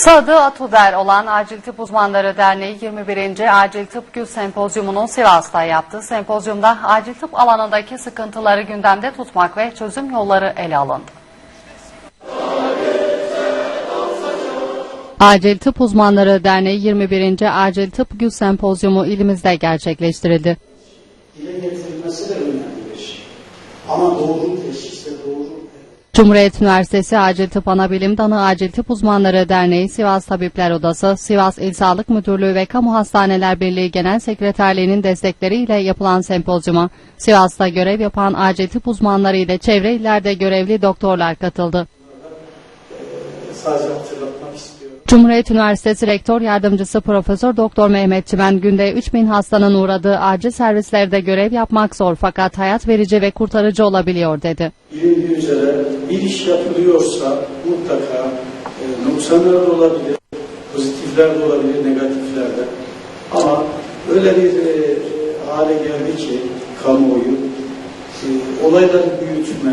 Kısa adı ATUDER olan Acil Tıp Uzmanları Derneği 21. Acil Tıp Gün Sempozyumunu Sivas'ta yaptı. Sempozyumda acil tıp alanındaki sıkıntıları gündemde tutmak ve çözüm yolları ele alındı. Acil Tıp Uzmanları Derneği 21. Acil Tıp Gün Sempozyumu ilimizde gerçekleştirildi. dile getirilmesi de önemli bir şey. Ama doğru teşhise doğru Cumhuriyet Üniversitesi Acil Tıp Anabilim Dalı Acil Tıp Uzmanları Derneği, Sivas Tabipler Odası, Sivas İl Sağlık Müdürlüğü ve Kamu Hastaneler Birliği Genel Sekreterliği'nin destekleriyle yapılan sempozyuma, Sivas'ta görev yapan acil tıp uzmanları ile çevre illerde görevli doktorlar katıldı. Sadece hatırlatmak istiyorum. Cumhuriyet Üniversitesi Rektör Yardımcısı Profesör Doktor Mehmet Çimen günde 3000 hastanın uğradığı acil servislerde görev yapmak zor fakat hayat verici ve kurtarıcı olabiliyor dedi. Bilindiği üzere bir iş yapılıyorsa mutlaka e, noksanlar da olabilir, pozitifler de olabilir, negatifler de. Ama öyle bir e, hale geldi ki kamuoyu e, olayları büyütme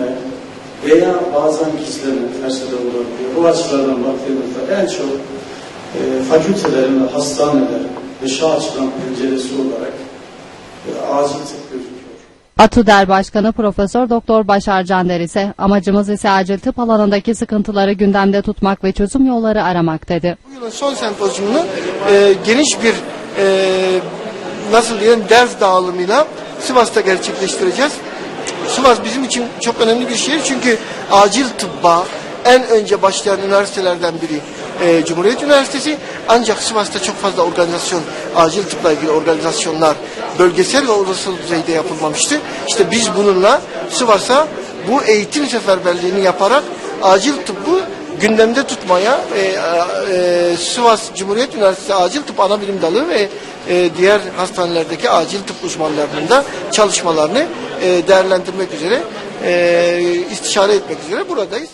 veya bazen gizleme tersi de olabiliyor. O açılardan baktığımızda en çok e, fakültelerin ve hastanelerin dışa açılan penceresi olarak e, acil tıp gözüküyor. ATUDER Başkanı Profesör Doktor Başar Cander ise amacımız ise acil tıp alanındaki sıkıntıları gündemde tutmak ve çözüm yolları aramak dedi. Bu yılın son sempozyumunu e, geniş bir e, nasıl diyelim ders dağılımıyla Sivas'ta gerçekleştireceğiz. Sivas bizim için çok önemli bir şehir çünkü acil tıbba en önce başlayan üniversitelerden biri e, Cumhuriyet Üniversitesi ancak Sivas'ta çok fazla organizasyon, acil tıpla ilgili organizasyonlar bölgesel ve ulusal düzeyde yapılmamıştı. İşte biz bununla Sivas'a bu eğitim seferberliğini yaparak acil tıbbı gündemde tutmaya e, e, Sivas Cumhuriyet Üniversitesi Acil Tıp Anabilim Dalı ve e, diğer hastanelerdeki acil tıp uzmanlarının da çalışmalarını değerlendirmek üzere, e, istişare etmek üzere buradayız.